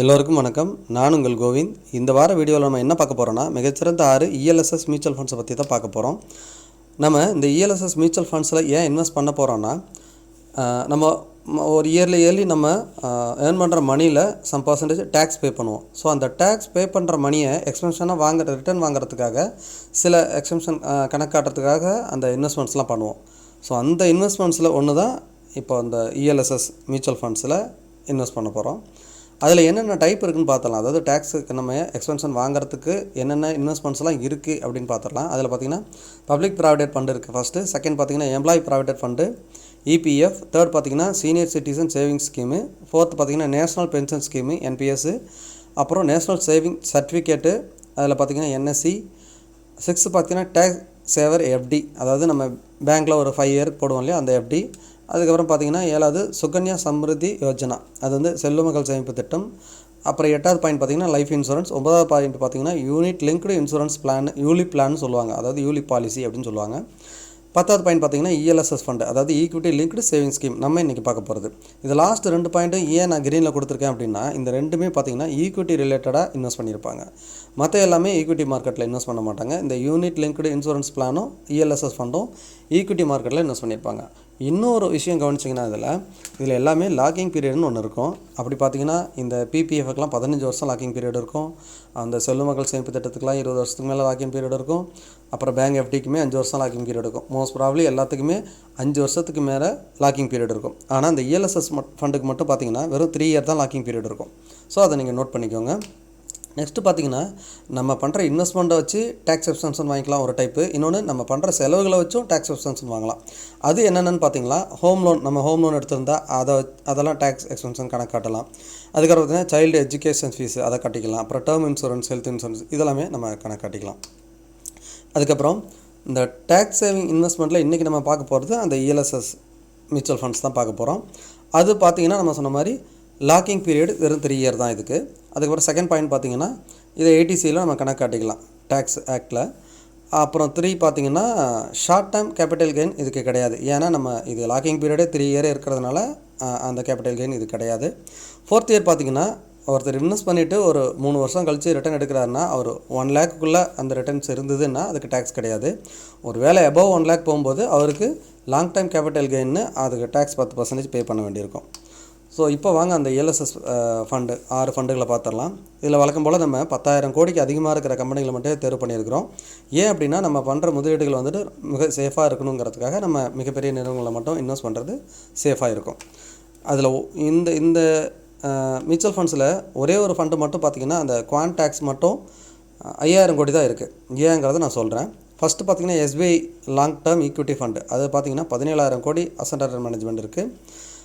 எல்லோருக்கும் வணக்கம். நான் உங்கள் கோவிந்த். இந்த வார வீடியோவில் நம்ம என்ன பார்க்க போகிறோன்னா மிகச்சிறந்த ஆறு இஎல்எஸ்எஸ் மியூச்சுவல் ஃபண்ட்ஸை பற்றி தான் பார்க்க போகிறோம் நம்ம இந்த இஎல்எஸ்எஸ் மியூச்சுவல் ஃபண்ட்ஸில் ஏன் இன்வெஸ்ட் பண்ண போகிறோன்னா நம்ம ஒரு இயர்லி இயர்லி நம்ம ஏர்ன் பண்ணுற மணியில் சம் பர்சன்டேஜ் டேக்ஸ் பே பண்ணுவோம். ஸோ அந்த டேக்ஸ் பே பண்ணுற மணியை எக்ஸ்பென்ஷனாக வாங்குற ரிட்டர்ன் வாங்குறதுக்காக சில எக்ஸ்பென்ஷன் கணக்காட்டுறதுக்காக அந்த இன்வெஸ்ட்மெண்ட்ஸ்லாம் பண்ணுவோம். ஸோ அந்த இன்வெஸ்ட்மெண்ட்ஸில் ஒன்று தான் இப்போ அந்த இஎல்எஸ்எஸ் மியூச்சுவல் ஃபண்ட்ஸில் இன்வெஸ்ட் பண்ண போகிறோம் அதில் என்னென்ன டைப் இருக்குன்னு பார்த்தலாம் அதாவது டேக்ஸுக்கு நம்ம எக்ஸ்பென்ஷன் வாங்குறதுக்கு என்னென்ன இன்வெஸ்ட்மெண்ட்ஸ்லாம் இருக்குது அப்படின்னு பார்த்துடலாம். அதில் பார்த்தீங்கன்னா பப்ளிக் ப்ராவிடெட் ஃபண்டு இருக்குது ஃபஸ்ட்டு செகண்ட் பார்த்தீங்கன்னா employee provident fund EPF third பார்த்தீங்கன்னா senior citizen savings scheme fourth பார்த்தீங்கன்னா நேஷனல் பென்ஷன் ஸ்கீமு என்பிஎஸ்ஸு அப்புறம் நேஷனல் சேவிங் சர்டிஃபிகேட்டு அதில் பார்த்தீங்கன்னா என்எஸ்சி சிக்ஸ்த்து பார்த்தீங்கன்னா டேக்ஸ் சேவர் எஃப்டி அதாவது நம்ம பேங்க்கில் ஒரு ஃபைவ் இயர் போடுவோம் இல்லையா அந்த எஃப்டி அதுக்கப்புறம் பார்த்தீங்கன்னா ஏழாவது சுகன்யா சம்ருதி யோஜனா. அது வந்து செல்லுமகள் சேமிப்பு திட்டம். அப்புறம் எட்டாவது பாயிண்ட் பார்த்தீங்கன்னா லைஃப் இன்சூரன்ஸ் ஒன்பதாவது பாயிண்ட் பார்த்தீங்கன்னா unit linked insurance plan ULIP plan சொல்லுவாங்க. அதாவது யூலி பாலிசி அப்படின்னு சொல்லுவாங்க. பத்தாவது பாயிண்ட் பார்த்தீங்கன்னா இஎல்எஸ்எஸ் ஃபண்ட் அதாவது ஈக்விட்டி லிங்க்டு சேவிங் ஸ்கீம் நம்ம இன்றைக்கி பார்க்க போகிறது இது லாஸ்ட் ரெண்டு பாயிண்ட்டும் ஏன் நான் க்ரீனில் கொடுத்துருக்கேன் அப்படின்னா இந்த ரெண்டுமே பார்த்தீங்கன்னா ஈக்விட்டி ரிலேட்டடாக இன்வெஸ்ட் பண்ணியிருப்பாங்க. மற்ற எல்லாமே ஈக்விட்டி மார்க்கெட்டில் இன்வெஸ்ட் பண்ண மாட்டாங்க. இந்த யூனிட் லிங்க்டு இன்சூரன்ஸ் பிளானும் இஎல்எஸ்எஸ் ஃபண்டும் ஈக்விட்டி மார்க்கெட்டில் இன்வெஸ்ட் பண்ணியிருப்பாங்க. இன்னொரு விஷயம் கவனிச்சிங்கன்னா இதில் இதில் எல்லாமே லாக்கிங் பீரியட்னு ஒன்று இருக்கும். அப்படி பார்த்தீங்கன்னா இந்த பிபிஎஃப்க்கெலாம் பதினஞ்சு வருஷம் லாக்கிங் பீரியட் இருக்கும். அந்த செல்வ மக்கள் சேமிப்பு திட்டத்துக்குலாம் இருபது வருஷத்துக்கு மேலே லாக்கிங் பீரியட் இருக்கும். அப்புறம் பேங்க் எஃப்டிக்குமே அஞ்சு வருஷம் லாக்கிங் பீரியட் இருக்கும். மோஸ்ட் ப்ராப்ளி எல்லாத்துக்குமே அஞ்சு வருஷத்துக்கு மேலே லாக்கிங் பீரியட் இருக்கும். ஆனால் அந்த இஎல்எஸ்எஸ் ஃபண்டுக்கு மட்டும் பார்த்தீங்கன்னா வெறும் த்ரீ இயர் தான் லாக்கிங் பீரியட் இருக்கும். ஸோ அதை நீங்கள் நோட் பண்ணிக்கோங்க. நெக்ஸ்ட்டு பார்த்தீங்கன்னா நம்ம பண்ணுற இன்வெஸ்ட்மெண்ட்டை வச்சு டேக்ஸ் எப்சன்ஷன் வாங்கிக்கலாம் ஒரு டைப்பு இன்னொன்று நம்ம பண்ணுற செலவுகளை வச்சும் டேக்ஸ் எப்சன்ஷன் வாங்கலாம். அது என்னென்னு பார்த்தீங்களா ஹோம் லோன் நம்ம ஹோம் லோன் எடுத்திருந்தா அதை அதெல்லாம் டேக்ஸ் எக்ஸ்பென்ஷன் கணக்கு காட்டலாம். அதுக்கப்புறம் பார்த்தீங்கன்னா சைல்டு எஜுகேஷன் ஃபீஸ் அதை கட்டிக்கலாம். அப்புறம் டேர்ம் இன்சூரன்ஸ் ஹெல்த் இன்சூரன்ஸ் இதெல்லாமே நம்ம கணக்கு காட்டிக்கலாம். அதுக்கப்புறம் இந்த டேக்ஸ் சேவிங் இன்வெஸ்ட்மெண்ட்டில் இன்றைக்கி நம்ம பார்க்க போகிறது அந்த இஎல்எஸ்எஸ் மியூச்சுவல் ஃபண்ட்ஸ் தான் பார்க்க போகிறோம் அது பார்த்தீங்கன்னா நம்ம சொன்ன மாதிரி லாக்கிங் பீரியட் வெறும் த்ரீ இயர் தான் இதுக்கு. அதுக்கப்புறம் செகண்ட் பாயிண்ட் பார்த்தீங்கன்னா இதை ஏடிசியில் நம்ம கணக்கு காட்டிக்கலாம். டேக்ஸ் ஆக்டில் அப்புறம் த்ரீ பார்த்தீங்கன்னா ஷார்ட் டேர்ம் கேபிட்டல் கெயின் இதுக்கு கிடையாது. ஏன்னா நம்ம இது லாக்கிங் பீரியடே த்ரீ இயர் இருக்கிறதுனால அந்த கேபிட்டல் கெயின் இது கிடையாது. ஃபோர்த் இயர் பார்த்தீங்கன்னா ஒருத்தர் இன்வெஸ்ட் பண்ணிவிட்டு ஒரு மூணு வருஷம் கழித்து ரிட்டர்ன் எடுக்கிறாருன்னா அவர் ஒன் லேக்குள்ளே அந்த ரிட்டர்ன்ஸ் இருந்ததுன்னா அதுக்கு டேக்ஸ் கிடையாது. ஒரு வேலை above ஒன் லேக் போகும்போது அவருக்கு லாங் டைம் கேபிட்டல் கெயின்னு அதுக்கு டேக்ஸ் பத்து பர்சன்டேஜ் பே பண்ண வேண்டியிருக்கும். ஸோ இப்போ வாங்க அந்த எல்எஸ்எஸ் ஃபண்டு ஆறு ஃபண்டுகளை பார்த்துடலாம். இதில் வழக்கம் போல் நம்ம பத்தாயிரம் கோடிக்கு அதிகமாக இருக்கிற கம்பெனிகளை மட்டும் தேர்வு பண்ணியிருக்கிறோம். ஏன் அப்படின்னா நம்ம பண்ணுற முதலீடுகள் வந்துட்டு மிக சேஃபாக இருக்கணுங்கிறதுக்காக நம்ம மிகப்பெரிய நிறுவனங்களை மட்டும் இன்வெஸ்ட் பண்ணுறது சேஃபாக இருக்கும். அதில் இந்த இந்த மியூச்சுவல் ஃபண்ட்ஸில் ஒரே ஒரு ஃபண்டு மட்டும் பார்த்தீங்கன்னா அந்த குவான் டேக்ஸ் மட்டும் ஐயாயிரம் கோடி தான் இருக்குது ஏங்கிறத நான் சொல்கிறேன் ஃபஸ்ட்டு பார்த்தீங்கன்னா SBI long term equity fund அது பார்த்தீங்கன்னா பதினேழாயிரம் கோடி அசண்ட் மேனேஜ்மெண்ட் இருக்குது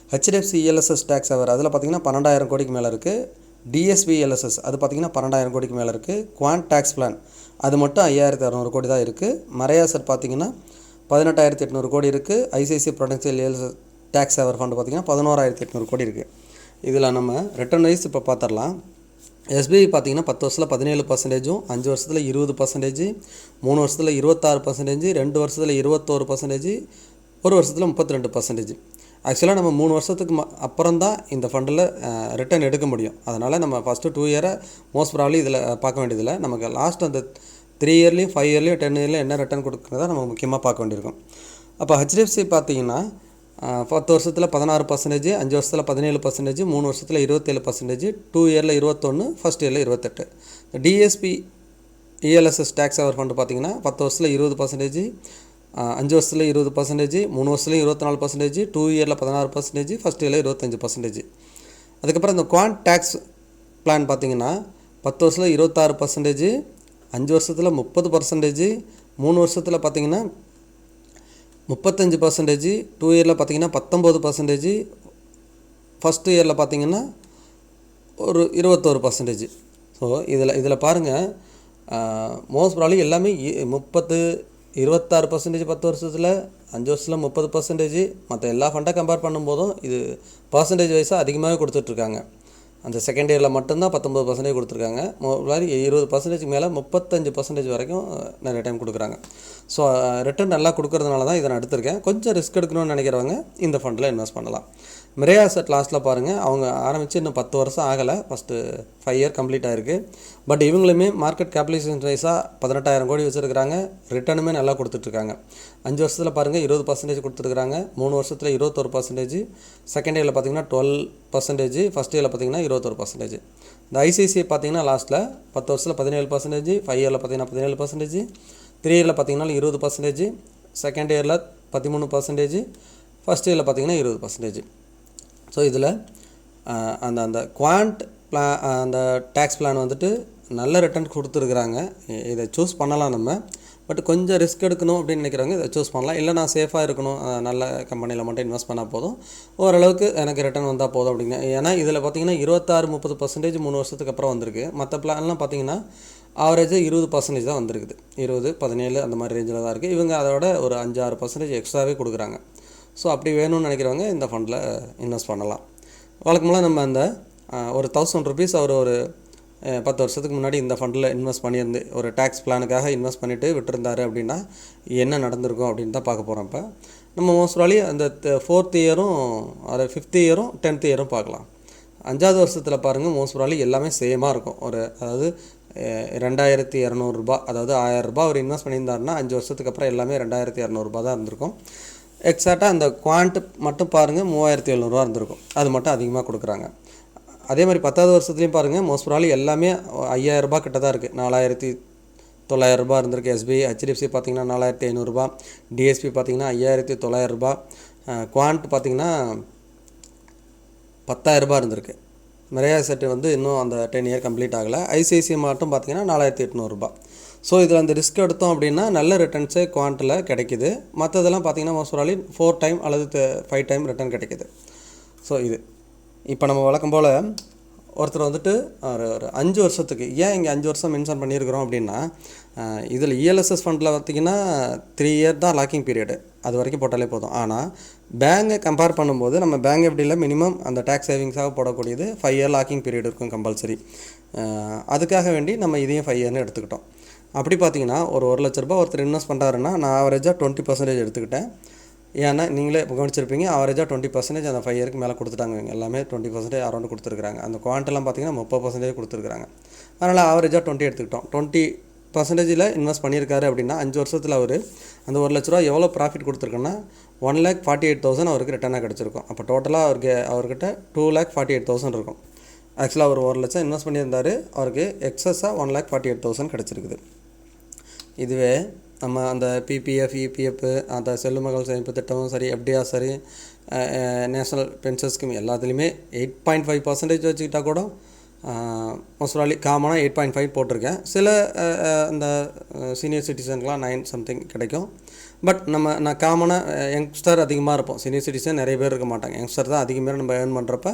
ஹெச்டிஎஃப்சி இஎல்எஸ்எஸ் டேக்ஸ் அவர் அதில் பார்த்தீங்கன்னா பன்னெண்டாயிரம் கோடிக்கு மேலே இருக்குது டிஎஸ்பி எல்எஸ்எஸ் அது பார்த்தீங்கன்னா பன்னெண்டாயிரம் கோடிக்கு மேலே இருக்குது குவான் டேக்ஸ் பிளான் அது மட்டும் ஐயாயிரத்தி அறநூறு கோடி தான் இருக்குது மரையாசர் பார்த்தீங்கன்னா பதினெட்டாயிரத்தி எட்நூறு கோடி இருக்குது ICICI prudential ELSS tax saver fund பார்த்தீங்கன்னா பதினோராயிரத்தி எட்நூறு கோடி இருக்குது இதில் நம்ம ரிட்டர்ன் வைஸ் இப்போ பார்த்துடலாம் எஸ்பிஐ பார்த்தீங்கன்னா பத்து வருஷத்தில் பதினேழு பர்சன்டேஜும் அஞ்சு வருஷத்தில் இருபது பர்சன்டேஜ் மூணு வருஷத்தில் இருபத்தாறு பர்சன்டேஜ் ரெண்டு வருஷத்தில் இருபத்தோரு பர்சன்டேஜ் ஒரு வருஷத்தில் முப்பத்தி ரெண்டு பர்சன்டேஜ் ஆக்சுவலாக நம்ம மூணு வருஷத்துக்கு ம அப்புறம் தான் இந்த ஃபண்டில் ரிட்டர்ன் எடுக்க முடியும். அதனால் நம்ம ஃபஸ்ட்டு டூ இயரை மோஸ்ட் ப்ராப்ளி இதில் பார்க்க வேண்டியதில்லை. நமக்கு லாஸ்ட் அந்த த்ரீ இயர்லேயும் ஃபைவ் இயர்லேயும் டென் இயர்லேயும் என்ன ரிட்டர்ன் கொடுக்குறதா நம்ம முக்கியமாக பார்க்க வேண்டியிருக்கும். அப்போ ஹெச்டிஎஃப்சி பார்த்தீங்கன்னா பத்து வருஷத்தில் பதினாறு பர்சன்டேஜ் அஞ்சு வருஷத்தில் பதினேழு பர்சன்டேஜ் மூணு வருஷத்தில் இருபத்தேழு பர்சன்டேஜ் டூ இயரில் இருபத்தொன்று ஃபஸ்ட் இயரில் இருபத்தெட்டு. DSP ELSS tax saver fund பார்த்தீங்கன்னா பத்து வருஷத்தில் இருபது பர்சன்டேஜ் அஞ்சு வருஷத்தில் இருபது பர்சன்டேஜ் மூணு வருஷத்துலையும் இருபத்தி நாலு பர்சன்டேஜ் டூ இயரில் பதினாறு பர்சன்டேஜ் ஃபஸ்ட் இயரில் இருபத்தஞ்சு பர்சன்டேஜ் அதுக்கப்புறம் இந்த குவான் டேக்ஸ் பிளான் பார்த்தீங்கன்னா பத்து வருஷத்தில் இருபத்தாறு பர்சன்டேஜ் அஞ்சு வருஷத்தில் முப்பது பர்சன்டேஜ் மூணு வருஷத்தில் பார்த்தீங்கன்னா முப்பத்தஞ்சு பர்சன்டேஜ் டூ இயரில் பார்த்தீங்கன்னா பத்தொம்போது பர்சன்டேஜ் ஃபஸ்ட்டு இயரில் பார்த்தீங்கன்னா ஒரு இருபத்தோரு பர்சன்டேஜ் ஸோ இதில் இதில் பாருங்கள் மோஸ்ட் ப்ராப்ளி எல்லாமே இ- முப்பத்து இருபத்தாறு பர்சன்டேஜ் பத்து வருஷத்தில் அஞ்சு வருஷத்தில் முப்பது பர்சன்டேஜ் மற்ற எல்லா ஃபண்டை கம்பேர் பண்ணும்போதும் இது பர்சன்டேஜ் வைஸாக அதிகமாகவே கொடுத்துட்ருக்காங்க. அந்த செகண்ட் இயரில் மட்டும்தான் பத்தொம்பது பர்சன்டேஜ் கொடுத்துருக்காங்க. மாதிரி இருபது பர்சன்டேஜ் மேலே முப்பத்தஞ்சு பர்சன்டேஜ் வரைக்கும் நிறைய டைம் கொடுக்குறாங்க. ஸோ ரிட்டர்ன் நல்லா கொடுக்கறதுனால தான் இதை நான் எடுத்திருக்கேன். கொஞ்சம் ரிஸ்க் எடுக்கணும்னு நினைக்கிறவங்க இந்த ஃபண்டில் இன்வெஸ்ட் பண்ணலாம். மிரேயா செட் லாஸ்ட்டில் பாருங்கள் அவங்க ஆரம்பித்து இன்னும் பத்து வருஷம் ஆகலை. ஃபஸ்ட்டு ஃபைவ் இயர் கம்ப்ளீட் ஆயிருக்கு. பட் இவங்களுமே மார்க்கெட் கேபிடலைசேஷன் ரைஸாக பதினெட்டாயிரம் கோடி வச்சுருக்காங்க ரிட்டர்னுமே நல்லா கொடுத்துட்ருக்காங்க. அஞ்சு வருஷத்தில் பாருங்கள் இருபது பர்சன்டேஜ் கொடுத்துருக்காங்க மூணு வருஷத்தில் இருபத்தொரு பர்சன்டேஜ் செகண்ட் இயரில் பார்த்தீங்கன்னா டுவெல் பர்சன்டேஜ் ஃபஸ்ட் இயரில் பார்த்தீங்கன்னா இருபத்தொரு பர்சன்டேஜ் இந்த ஐசிஐசிஐ பார்த்தீங்கன்னா லாஸ்ட்டில் பத்து வருஷத்தில் பதினேழு பர்சன்டேஜ் ஃபைவ் இயரில் பார்த்தீங்கன்னா பதினேழு பர்சன்டேஜ் த்ரீ இயரில் பார்த்தீங்கன்னா இருபது பர்சன்டேஜ் செகண்ட் இயரில் பதிமூணு பர்சன்டேஜ் ஃபஸ்ட் இயரில் பார்த்தீங்கன்னா இருபது பர்சன்டேஜ் ஸோ இதில் அந்த அந்த குவாண்ட் பிளா அந்த டேக்ஸ் பிளான் வந்துட்டு நல்ல ரிட்டர்ன் கொடுத்துருக்குறாங்க. இதை சூஸ் பண்ணலாம் நம்ம. பட் கொஞ்சம் ரிஸ்க் எடுக்கணும் அப்படின்னு நினைக்கிறவங்க இதை சூஸ் பண்ணலாம். இல்லை நான் சேஃபாக இருக்கணும் நல்ல கம்பெனியில் மட்டும் இன்வெஸ்ட் பண்ணால் போதும். ஓரளவுக்கு எனக்கு ரிட்டர்ன் வந்தால் போதும் அப்படிங்க ஏன்னா இதில் பார்த்தீங்கன்னா இருபத்தாறு முப்பது பர்சன்டேஜ் மூணு வருஷத்துக்கு அப்புறம் வந்திருக்கு. மற்ற பிளான்லாம் பார்த்தீங்கன்னா ஆவரேஜாக இருபது பர்சன்டேஜ் தான் வந்திருக்குது. இருபது பதினேழு அந்த மாதிரி ரேஞ்சில் தான் இருக்குது இவங்க அதோட ஒரு அஞ்சு ஆறு பர்சன்டேஜ் எக்ஸ்ட்ராவே கொடுக்குறாங்க. ஸோ அப்படி வேணும்னு நினைக்கிறவங்க இந்த ஃபண்டில் இன்வெஸ்ட் பண்ணலாம். வழக்கமாக நம்ம அந்த ஒரு தௌசண்ட் ருபீஸ் அவர் ஒரு பத்து வருஷத்துக்கு முன்னாடி இந்த ஃபண்டில் இன்வெஸ்ட் பண்ணியிருந்து ஒரு டேக்ஸ் பிளானுக்காக இன்வெஸ்ட் பண்ணிவிட்டு விட்டுருந்தாரு அப்படின்னா என்ன நடந்திருக்கும் அப்படின்னு தான் பார்க்க போகிறோம் இப்போ. நம்ம மோஸ்ட்ராலி அந்த ஃபோர்த் இயரும் அது ஃபிஃப்த் இயரும் டென்த் இயரும் பார்க்கலாம். அஞ்சாவது வருஷத்தில் பாருங்கள் மோஸ்ட் எல்லாமே சேமாக இருக்கும். ஒரு அதாவது ரெண்டாயிரத்தி இரநூறுபா அதாவது ஆயிரரூபா அவர் இன்வெஸ்ட் பண்ணியிருந்தாருன்னா அஞ்சு வருஷத்துக்கு அப்புறம் எல்லாமே ரெண்டாயிரத்தி இரநூறுபா தான் இருந்திருக்கும். எக்ஸாக்டாக அந்த குவான்ட் மட்டும் பாருங்கள் மூவாயிரத்தி எழுநூறுவா இருந்திருக்கும். அது மட்டும் அதிகமாக கொடுக்குறாங்க. அதே மாதிரி பத்தாவது வருஷத்துலையும் பாருங்கள் மோஸ்ட் ப்ராலி எல்லாமே ஐயாயிரரூபா கிட்ட தான் இருக்குது நாலாயிரத்தி தொள்ளாயிரரூபா இருந்திருக்கு. எஸ்பிஐ ஹெச்டிஎஃப்சி பார்த்தீங்கன்னா நாலாயிரத்தி ஐநூறுரூபா டிஎஸ்பி பார்த்தீங்கன்னா ஐயாயிரத்தி தொள்ளாயிரரூபா குவான்ட் பார்த்தீங்கன்னா பத்தாயிரரூபா இருந்திருக்கு. நிறையா செட்டு வந்து இன்னும் அந்த டென் இயர் கம்ப்ளீட் ஆகலை. ஐசிஐசிஐ மட்டும் பார்த்தீங்கன்னா நாலாயிரத்தி எட்நூறுரூபா ஸோ இதில் அந்த ரிஸ்க் எடுத்தோம் அப்படின்னா நல்ல ரிட்டர்ன்ஸே குவான்ட்டில் கிடைக்குது. மற்றதெல்லாம் பார்த்தீங்கன்னா மோஸ்ட்ராலி ஃபோர் டைம் அல்லது ஃபைவ் டைம் ரிட்டர்ன் கிடைக்குது. ஸோ இது. இப்போ நம்ம வழக்கம் போல் ஒருத்தர் வந்துட்டு ஒரு ஒரு அஞ்சு வருஷத்துக்கு ஏன் இங்கே அஞ்சு வருஷம் மென்ஷன் பண்ணியிருக்கிறோம் அப்படின்னா இதில் இஎல்எஸ்எஸ் ஃபண்டில் பார்த்தீங்கன்னா த்ரீ இயர் தான் லாக்கிங் பீரியடு அது வரைக்கும் போட்டாலே போதும். ஆனால் பேங்கை கம்பேர் பண்ணும்போது நம்ம பேங்க் எப்படியில் மினிமம் அந்த டேக்ஸ் சேவிங்ஸாக போடக்கூடியது ஃபைவ் இயர் லாக்கிங் பீரியட் இருக்கும் கம்பல்சரி அதுக்காக வேண்டி நம்ம இதையும் ஃபைவ் இயர்னு எடுத்துக்கிட்டோம். அப்படி பார்த்தீங்கன்னா ஒரு ஒரு லட்ச ரூபாய் ஒருத்தர் இன்வெஸ்ட் பண்ணுறாருன்னா நான் ஆவரேஜாக டுவெண்ட்டி பர்சன்டேஜ் எடுத்துக்கிட்டேன். ஏன்னா நீங்களே கவனிச்சிருப்பீங்க ஆவரேஜாக டுவெண்ட்டி பர்சன்டேஜ் அந்த ஃபைவ் இயருக்கு மேலே கொடுத்துட்டாங்க. எல்லாமே டுவெண்ட்டி பர்சன்டேஜ் அரௌண்ட் கொடுத்துருக்காங்க அந்த குவான்ட்டெல்லாம் பார்த்தீங்கன்னா முப்பது பர்சன்டேஜ் கொடுத்துருக்காங்க அதனால் ஆவரேஜாக டுவெண்ட்டி எடுத்துக்கிட்டோம். டுவெண்ட்டி பர்சன்டேஜில் இன்வெஸ்ட் பண்ணியிருக்காரு அப்படின்னா அஞ்சு வருஷத்தில் அவர் அந்த ஒரு லட்ச ரூபா எவ்வளோ profit கொடுத்துருக்குன்னா one lakh forty eight thousand அவருக்கு ரிட்டர்னாக கிடச்சிருக்கும். அப்போ டோட்டலாக அவருக்கு அவர்கிட்ட two lakh forty eight thousand இருக்கும். ஆக்சுவலாக அவர் ஒரு லட்சம் இன்வெஸ்ட் பண்ணியிருந்தார். அவருக்கு எக்ஸஸாக one lakh forty eight thousand கிடச்சிருக்குது. இதுவே நம்ம அந்த பிபிஎஃப் இபிஎஃப் அந்த செல்லுமகள் சேமிப்பு திட்டமும் சரி எப்படியா சரி நேஷ்னல் பென்ஷன் ஸ்கீம் எல்லாத்துலேயுமே எயிட் பாயிண்ட் ஃபைவ் பர்சன்டேஜ் வச்சுக்கிட்டா கூட மோஸ்ட்ராலி காமனாக எயிட் பாயிண்ட் ஃபைவ் போட்டிருக்கேன். சில அந்த இந்த சீனியர் சிட்டிசனுக்குலாம் நைன் சம்திங் கிடைக்கும். பட் நம்ம நான் காமனாக யங்ஸ்டர் அதிகமாக இருப்போம். சீனியர் சிட்டிசன் நிறைய பேர் இருக்க மாட்டாங்க. யங்ஸ்டர் தான் அதிகமாக நம்ம ஏர்ன் பண்ணுறப்ப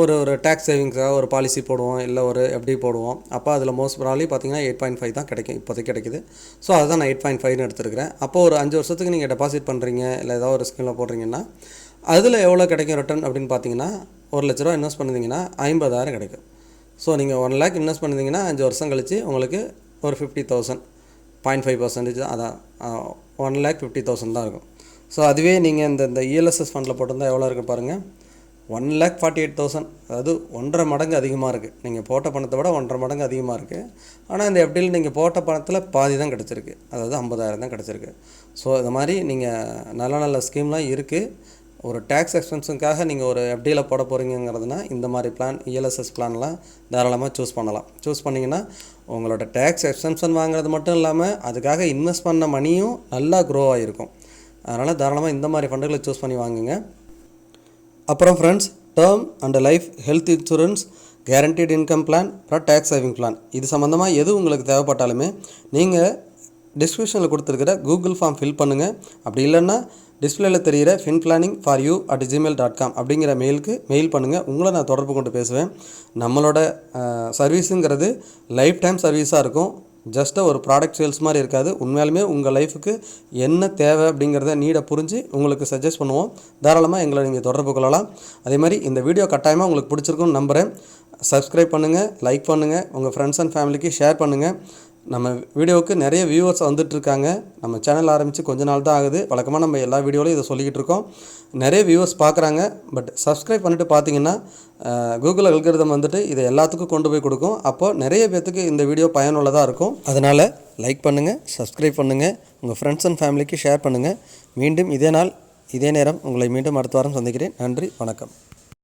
ஒரு ஒரு டேக்ஸ் சேவிங்ஸாக ஒரு பாலிசி போடுவோம். இல்லை ஒரு எப்படி போடுவோம். அப்போ அதில் மோஸ்ட் ப்ராலி பார்த்தீங்கன்னா எயிட் பாயிண்ட் ஃபைவ் தான் கிடைக்கும். இப்போதைக்கு கிடைக்குது. ஸோ அதுதான் நான் எயிட் பாயிண்ட் ஃபைவ்னு எடுத்துருக்கிறேன். அப்போ ஒரு அஞ்சு வருஷத்துக்கு நீங்கள் டெபாசிட் பண்ணுறீங்க இல்லை ஏதாவது ஒரு ஸ்கீமில் போடுறீங்கன்னா அதில் எவ்வளோ கிடைக்கும் ரிட்டர்ன் அப்படின்னு பார்த்தீங்கன்னா ஒரு லட்ச ரூபா இன்வெஸ்ட் பண்ணிங்கன்னா ஐம்பதாயிரம் கிடைக்கும். ஸோ நீங்கள் ஒன் லேக் இன்வெஸ்ட் பண்ணிங்கன்னா அஞ்சு வருஷம் கழிச்சு உங்களுக்கு ஒரு fifty thousand point five percentage அதான் ஒன் லேக் ஃபிஃப்டி தௌசண்ட் தான் இருக்கும். ஸோ அதுவே நீங்கள் இந்த இந்த இஎல்எஸ்எஸ் ஃபண்டில் போட்டிருந்தால் எவ்வளோ இருக்குது பாருங்கள் one lakh forty eight thousand. அதாவது ஒன்றரை மடங்கு அதிகமாக இருக்குது நீங்கள் போட்ட பணத்தை விட ஒன்றரை மடங்கு அதிகமாக இருக்குது ஆனால் இந்த எப்படியில் நீங்கள் போட்ட பணத்தில் பாதி தான் கிடச்சிருக்கு. அதாவது ஐம்பதாயிரம் தான் கிடச்சிருக்கு. ஸோ இந்த மாதிரி நீங்கள் நல்ல நல்ல ஸ்கீம்லாம் இருக்குது ஒரு டேக்ஸ் எக்ஸ்பென்ஸுக்காக நீங்கள் ஒரு எஃப்டியில் போட போகிறீங்கிறதுனா இந்த மாதிரி பிளான் இஎல்எஸ்எஸ் பிளான்லாம் தாராளமாக சூஸ் பண்ணலாம். சூஸ் பண்ணிங்கன்னா உங்களோட டேக்ஸ் எக்ஸ்பென்ஷன் வாங்குறது மட்டும் இல்லாமல் அதுக்காக இன்வெஸ்ட் பண்ண மணியும் நல்லா க்ரோ ஆகிருக்கும் அதனால் தாராளமாக இந்த மாதிரி ஃபண்டுகளை சூஸ் பண்ணி வாங்குங்க. அப்புறம் friends term and life health insurance guaranteed income plan அப்புறம் டேக்ஸ் சேவிங் பிளான் இது சம்மந்தமாக எது உங்களுக்கு தேவைப்பட்டாலுமே நீங்கள் டிஸ்கிரிப்ஷனில் கொடுத்துருக்கிற கூகுள் ஃபார்ம் ஃபில் பண்ணுங்கள் அப்படி இல்லைன்னா டிஸ்பிளேல தெரிகிற fin planning for you at Gmail dot com அப்படிங்கிற மெயிலுக்கு மெயில் பண்ணுங்கள் உங்களை நான் தொடர்பு கொண்டு பேசுவேன். நம்மளோட சர்வீஸுங்கிறது லைஃப் டைம் சர்வீஸாக இருக்கும். ஜஸ்ட்டாக ஒரு ப்ராடக்ட் சேல்ஸ் மாதிரி இருக்காது. உண்மையாலுமே உங்கள் லைஃபுக்கு என்ன தேவை அப்படிங்கிறத நீடை புரிஞ்சு உங்களுக்கு சஜஸ்ட் பண்ணுவோம். தாராளமாக எங்களை நீங்கள் தொடர்பு கொள்ளலாம். அதே மாதிரி இந்த வீடியோ கட்டாயமாக உங்களுக்கு பிடிச்சிருக்கும்னு நம்புகிறேன் சப்ஸ்கிரைப் பண்ணுங்கள் லைக் பண்ணுங்கள் உங்கள் ஃப்ரெண்ட்ஸ் அண்ட் ஃபேமிலிக்கு ஷேர் பண்ணுங்கள் நம்ம வீடியோவுக்கு நிறைய வியூவர்ஸ் வந்துட்டுருக்காங்க. நம்ம சேனல் ஆரம்பித்து கொஞ்ச நாள் தான் ஆகுது. வழக்கமாக நம்ம எல்லா வீடியோலையும் இதை சொல்லிக்கிட்டு இருக்கோம். நிறைய வியூவர்ஸ் பார்க்குறாங்க. பட் சப்ஸ்கிரைப் பண்ணிட்டு பார்த்தீங்கன்னா கூகுள் அல்கிருதம் வந்துட்டு இதை எல்லாத்துக்கும் கொண்டு போய் கொடுக்கும். அப்போது நிறைய பேர்த்துக்கு இந்த வீடியோ பயனுள்ளதாக இருக்கும். அதனால் லைக் பண்ணுங்கள் சப்ஸ்கிரைப் பண்ணுங்கள் உங்கள் ஃப்ரெண்ட்ஸ் அண்ட் ஃபேமிலிக்கு ஷேர் பண்ணுங்கள் மீண்டும் இதே நாள் இதே நேரம் உங்களை மீண்டும் அடுத்த வாரம் சந்திக்கிறேன். நன்றி வணக்கம்.